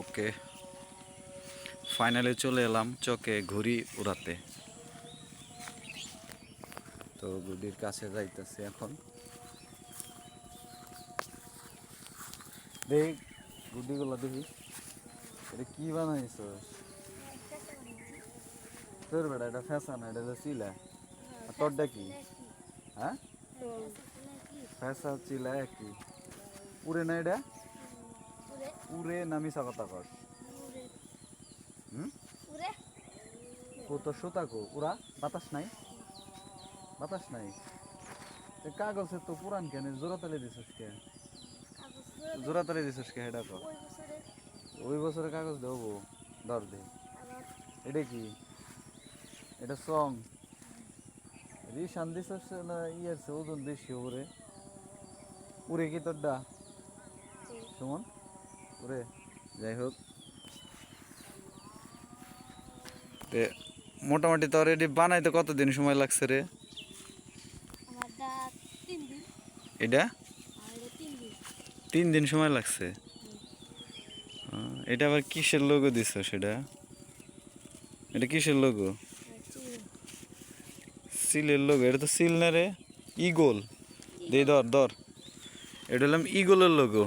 ওকে। Finally চলে এলাম চকে ঘুড়ি উড়াতে। তো গুডির কাছে যাইতেছি এখন। দেখ গুডিগুলো দেখি। এটা কি বানাইছ? তোর বেটা এটা ফ্যাশন এটা চিলা। আর তোরটা কি? হ্যাঁ? ফ্যাশন চিলা একই। উড়ে না এটা? উড়ে নামি কথা কর হুম তো সুতা কো উড়া বাতাস নাই বাতাস নাই এ কাগজে তো পুরান কেন জোড়া তালে দিছিস কে জোড়া তালে দিছিস কে এটা কর ওই বছরে কাগজ দেবো ধর দে এটা কি এটা সং রিশান দিছিস না ইয়ের ওজন বেশি ওরে উড়ে কি তোরটা সুমন ওরে যাই হোক। তে মোটামুটি তো অলরেডি বানাইতে কতদিন সময় লাগছে রে? এটা? তিন দিন। সময় লাগছে? এটা আবার কিসের লোগো দিছ সেটা? এটা কিসের লোগো সিলের লোগো এটা তো সিল না রে। ইগোল। দে ধর ধর। এটা হলাম ইগোলের লোগো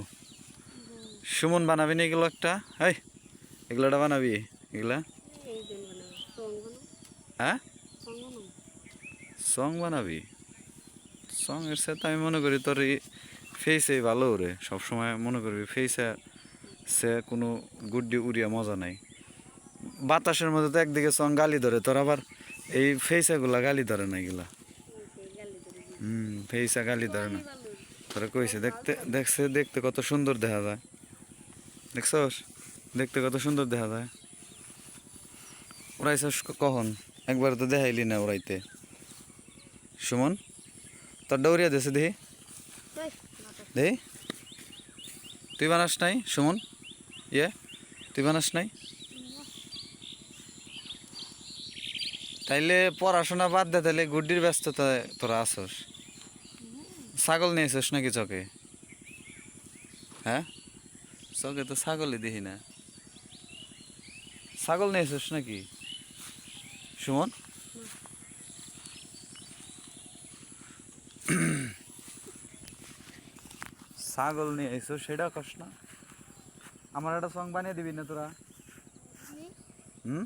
সুমন বানাবি না এগুলো একটা? হাই, এগুলোটা বানাবি? এগুলা? হ্যাঁ? সং বানাবি? সং এর সাথে আমি মনে করি তোর ফেসে ভালো রে সবসময় মনে করবি ফেসে সে কোনো গুড্ডি উড়িয়া মজা নাই। বাতাসের মধ্যে তো একদিকে সং গালি ধরে, তোর আবার এই ফেসেগুলা গালি ধরে না এগুলা? হুম ফেসা গালি ধরে না। তোরা কইছে, দেখতে, দেখছে, দেখতে কত সুন্দর দেখা যায়। দেখছস? দেখতে কত সুন্দর দেখা যায়। উড়াইছস কখন? একবার তো দেখাইলি না উড়াইতে। সুমন তোর ডৌরিয়া দেছে দেখি। দেখি তুই বানাস নাই সুমন? ইয়ে তুই বানাস নাই? তাইলে পড়াশোনা বাদ দে তাইলে গুড্ডির ব্যস্ততা তোরা আসস ছাগল নিয়েছিস নাকি চকে? হ্যাঁ? চকে তো ছাগলই দেখি না। ছাগল নিয়েছিস নাকি? সুমন? ছাগল নিয়ে এসো সেটা কস না। আমার একটা সং বানিয়ে দিবি না তোরা? হুম?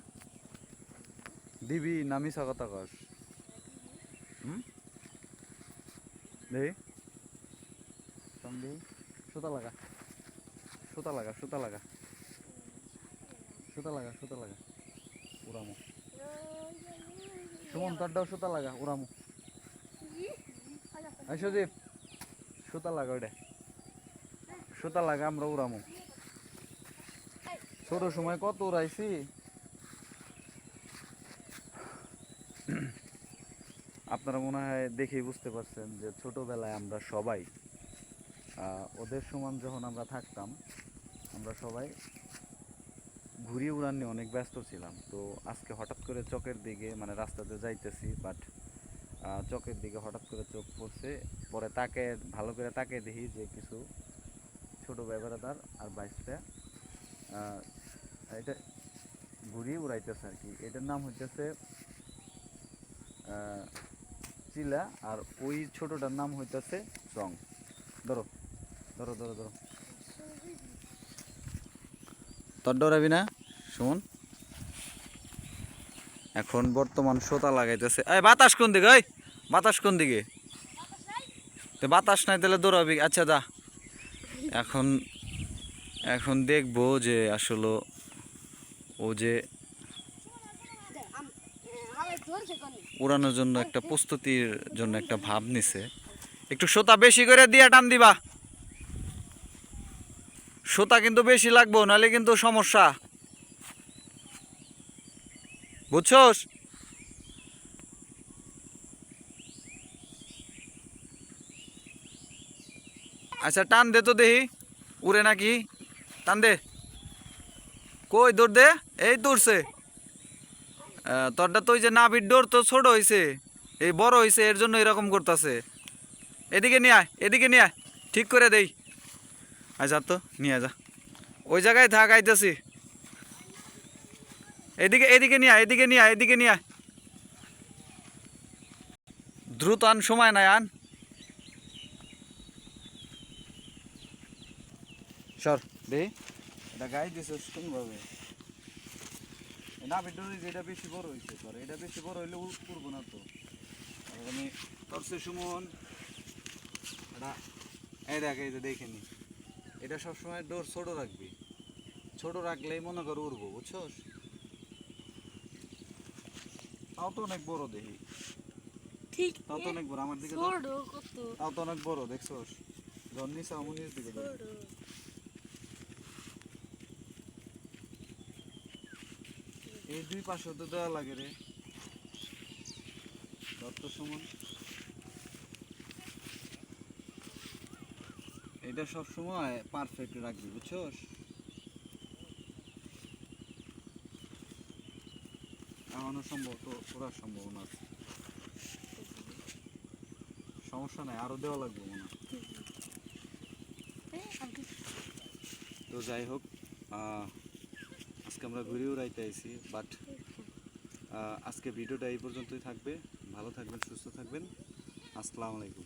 দিবি নামি কথা কস। হুম? দেখি সং দেখি সুতা লাগা। সুতা লাগা সুতা লাগা। সুতা লাগা সুতা লাগা। উড়ামো। সুমন, তোরটাও সুতা লাগা, উড়ামো। সুদীপ, সুতা লাগা ওইটা। সুতা লাগা আমরা উড়ামো। ছোট সময় কত উড়াইছি? আপনারা মনে হয় দেখেই বুঝতে পারছেন যে ছোটবেলায় আমরা সবাই ওদের সমান যখন আমরা থাকতাম, আমরা সবাই ঘুরি উড়ান নিয়ে অনেক ব্যস্ত ছিলাম। তো আজকে হঠাৎ করে চকের দিকে মানে রাস্তাতে যাইতেছি বাট চকের দিকে হঠাৎ করে চোখ পড়ছে। পরে তাকে, ভালো করে তাকে দেখি যে কিছু ছোট ব্যবহারদার আর বাইশটা এটা ঘুরিয়ে উড়াইতেছে আর কি। এটার নাম হইতেছে চিলা, আর ওই ছোটটার নাম হইতেছে সং ধরো ধরো ধরো ধরো। তোর ডরাবি না শুন এখন বর্তমান সোতা লাগাইতেছে। এই, বাতাস কোন দিকে বাতাস কোন দিকে? বাতাস নাই তাহলে দৌড়াবি। আচ্ছা দা এখন এখন দেখব যে আসলে ও যে উড়ানোর জন্য একটা প্রস্তুতির জন্য একটা ভাব নিছে। একটু সোতা বেশি করে দিয়া টান দিবা। সুতা কিন্তু বেশি লাগবো, নাহলে কিন্তু সমস্যা। বুঝছস? আচ্ছা টান দে তো দেখি, উড়ে নাকি? টান দে। কই দৌড় দে? এই দৌড়ছে। তোরটা তো ওই যে নাভির ডোর তো ছোট হয়েছে এই বড় হয়েছে এর জন্য এরকম করতেছে। এদিকে নিয়ে আয়, এদিকে নিয়ে আয়, ঠিক করে দেই। আচ্ছা তো নিয়ে যা। ওই জায়গায় থাক আইতাছি। এদিকে এদিকে নিয়ে আয়, এদিকে নিয়ে আয়, এদিকে নিয়ে আয়। দ্রুত আন সময় নাই আন। সর দে। এটা গাই দিছিস কোন ভাবে না বেটরি যেটা বেশি বড় হইছে তোর। এটা বেশি বড় হইলে উঠবো না তো। আমি করছে সুমন। এটা এই দেখ এই যে দেখে নি। এটা সবসময় ডোর ছোট রাখবি। ছোট রাখলেই মনে করো উড়বো বুঝছস? তাও তো অনেক বড় দেখি। ঠিক তাও তো অনেক বড় আমার দিকে তাও তো অনেক বড় দেখছস? দিকে এই দুই পাশে তো দেওয়া লাগে রে। দত্ত সুমন। এটা সব সময় পারফেক্ট রাখবি, বুঝছস? এখনও সম্ভব, তো পুরার সম্ভাবনা আছে সমস্যা নাই, আরও দেওয়া লাগবে মনে তো যাই হোক আজকে আমরা ঘুরে উড়াইতে আইছি বাট আজকে ভিডিওটা এই পর্যন্তই থাকবে। ভালো থাকবেন, সুস্থ থাকবেন। আসসালামু আলাইকুম।